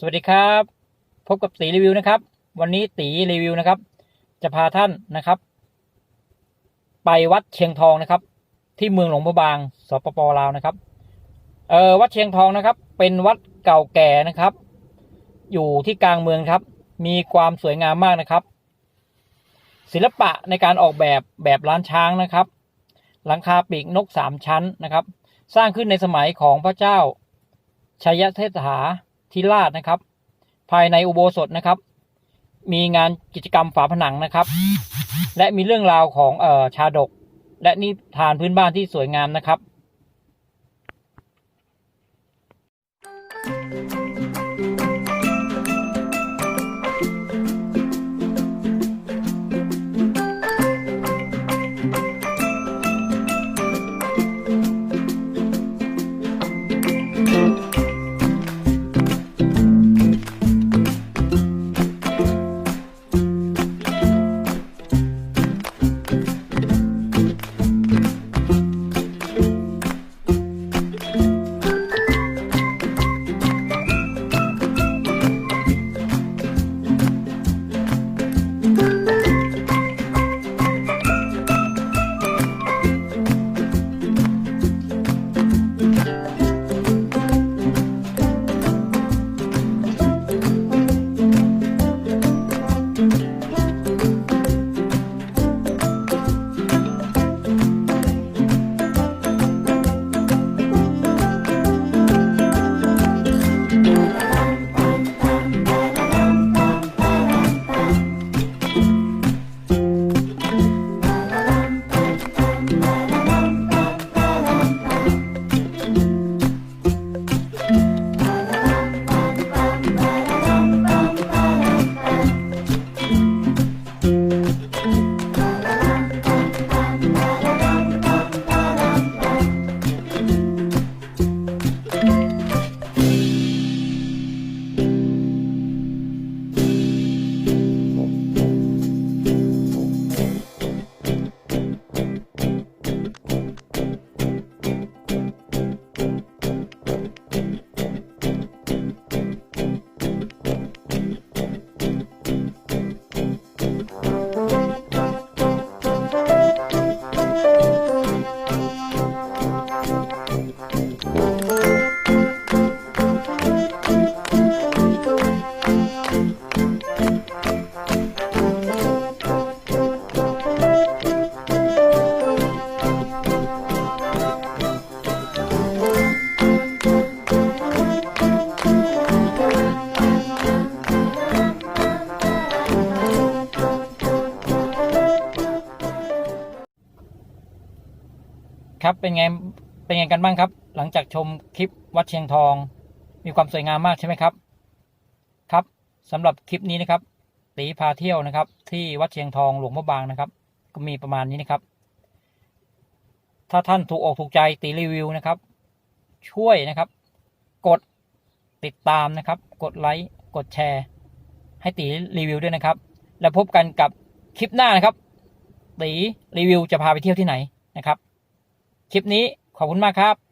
สวัสดีครับ พบกับตีรีวิวนะครับ วันนี้ตีรีวิวนะครับ จะพาท่านนะครับ ไปวัดเชียงทองนะครับ ที่เมืองหลวงพระบางสปปลาวนะครับเอ่อวัดเชียงทองนะครับ เป็นวัดเก่าแก่นะครับ อยู่ที่กลางเมืองครับ มีความสวยงามมากนะครับ ศิลปะในการออกแบบแบบล้านช้างนะครับ หลังคาปีกนกสามชั้นนะครับ สร้างขึ้นในสมัยของพระเจ้าชัยเทศา ทิราชนะครับ ภายในอุโบสถนะครับ มีงานกิจกรรมฝาผนังนะครับ และมีเรื่องราวของเอ่อชาดก และนิทานพื้นบ้านที่สวยงามนะครับ ครับเป็นไงเป็นไงกันบ้างครับ หลังจากชมคลิปวัดเชียงทอง มีความสวยงามมากใช่ไหมครับ ครับสำหรับคลิปนี้นะครับตีพาเที่ยวนะครับ ที่วัดเชียงทองหลวงพระบางนะครับ ก็มีประมาณนี้นะครับ ถ้าท่านถูกอกถูกใจตีรีวิวนะครับ ช่วยนะครับ กดติดตามนะครับ กดไลค์กดแชร์ ให้ตีรีวิวด้วยนะครับ แล้วพบกันกับคลิปหน้านะครับตีรีวิวจะพาไปเที่ยวที่ไหนนะครับ คลิปนี้ขอบคุณมากครับ